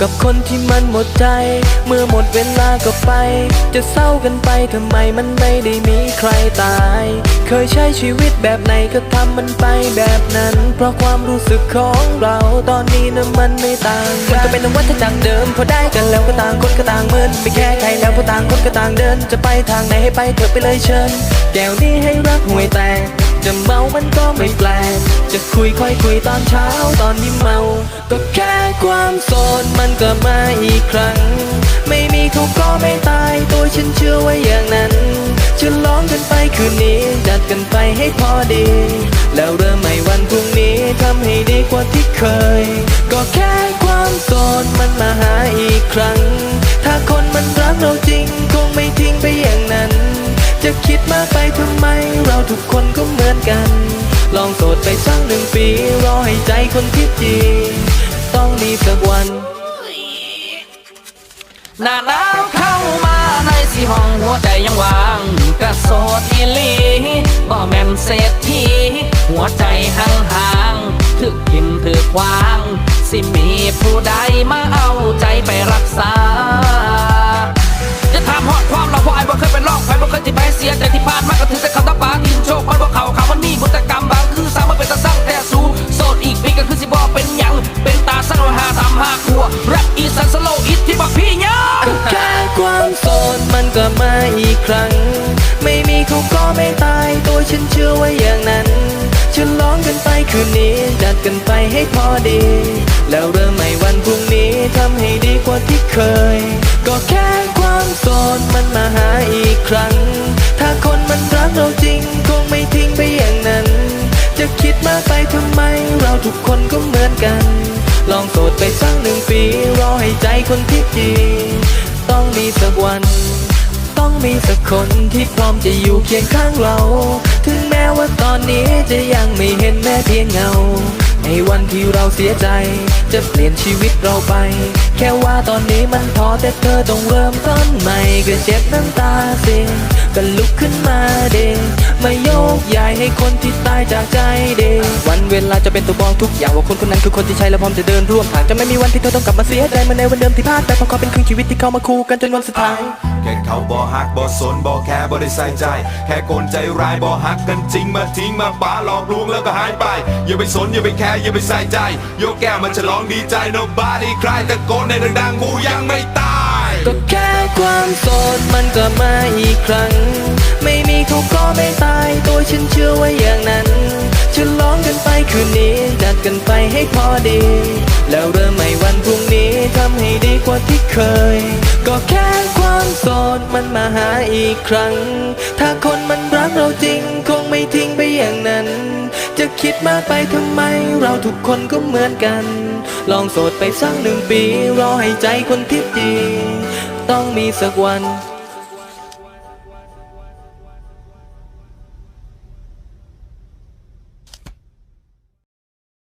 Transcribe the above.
กับคนที่มันหมดใจ เมื่อหมดเวลาก็ไป จะเศร้ากันไปทำไมมันไม่ได้มีใครตาย เคยใช้ชีวิตแบบไหนก็ทำมันไปแบบนั้น เพราะความรู้สึกของเราตอนนี้นะมันไม่ต่างกันมันก็เป็นวัฏจักรเดิมพอได้กันแล้วก็ต่างคนก็ต่างเมือนไม่แค่ใครแล้วเพราะต่างคนก็ต่างเดิน จะไปทางไหนให้ไปเถอะไปเลยเชิญ แก้วนี้ให้รักห่วยแตกจะเมามันก็ไม่แปลกจะคุยค่อยคุยตอนเช้าตอนที่เมา ก็แค่ ความโสดมันก็มาอีกครั้ง ไม่มีเขาก็ไม่ตายตัวฉันเชื่อไว้อย่างนั้นจะร้องกันไปคืนนี้จัดกันไปให้พอดี แล้วเริ่มใหม่วันพรุ่งนี้ทำให้ดีกว่าที่เคย ก็แค่ความโสดมันมาหาอีกครั้ง ถ้าคนมันรักเราจริงคงไม่ทิ้งไปอย่างนั้น จะคิดมากไปทำไมเราทุกคนก็เหมือนกัน ลองโสดไปสักหนึ่งปีรอให้ใจคนที่จริ มีสักวัน หน้าหนาวเข้ามาในสีห้องหัวใจยังว่างกระโสดอีลีบ่แม่นเศรษฐีหัวใจห่างๆถึกกินถึกวาง สิมีผู้ใดมาเอาใจไปรักษา จะถามฮอดความเราเพราะไอ้บ่เคยบ่เค อีกครั้ง ไม่มีเขาก็ไม่ตาย ตัวฉันเชื่อไว้อย่างนั้นฉลองกันไปคืนนี้ จัดกันไปให้พอดี แล้วเริ่มใหม่วันพรุ่งนี้ทำให้ดีกว่าที่เคย ก็แค่ความโสดมันมาหาอีกครั้ง ถ้าคนมันรักเราจริง คงไม่ทิ้งไปอย่างนั้น จะคิดมากไปทำไม เราทุกคนก็เหมือนกัน ลองโสดไปสักหนึ่งปี รอให้ใจคนที่จริงต้องมีสักวัน ต้องมีสักคนที่พร้อมจะอยู่เคียงข้างเรา ถึงแม้ว่าตอนนี้จะยังไม่เห็นแม้เพียงเงา ในวันที่เราเสียใจ จะเปลี่ยนชีวิตเราไป แค่ว่าตอนนี้มันท้อแต่เธอต้องเริ่มต้นใหม่ก็เจ็บน้ำตาเสีย คนที่ตายจากใจเดวันเวลาจะเป็นตัวบอกทุกอย่างว่าคนคนนั้นคือคนที่ใช่และพร้อมจะเดินร่วมทางจะไม่มีวันที่เธอต้องกลับมาเสียใจเหมือนในวันเดิมที่พลาดไปเพราะเขาเป็นครึ่งชีวิตที่เข้ามาคู่กันจนวันสุดท้ายแค่เขาบ่ฮักบ่สนบ่แค่บ่ได้ใส่ใจ แค่คนใจร้ายบ่ฮักกันจริงมาทิ้งมาป้าหลอกลวงแล้วก็หายไป อย่าไปสนอย่าไปแคร์อย่าไปใส่ใจยกแก้วมันฉลองดีใจ nobody cry ตะโกนในดังๆกูยังไม่ตายก็แค่ความโสดมันก็มาอีกครั้งไม่มี เขาก็ไม่ตาย ตัวฉันเชื่อไว้อย่างนั้นฉลองกันไปคืนนี้จัดกันไปให้พอดี แล้วเริ่มใหม่วันพรุ่งนี้ทำให้ดีกว่าที่เคย ก็แค่ความโสดมันมาหาอีกครั้ง ถ้าคนมันรักเราจริงคงไม่ทิ้งไปอย่างนั้น จะคิดมากไปทำไมเราทุกคนก็เหมือนกัน ลองโสดไปสักหนึ่งปี รอให้ใจคนที่ดี ต้องมีสักวัน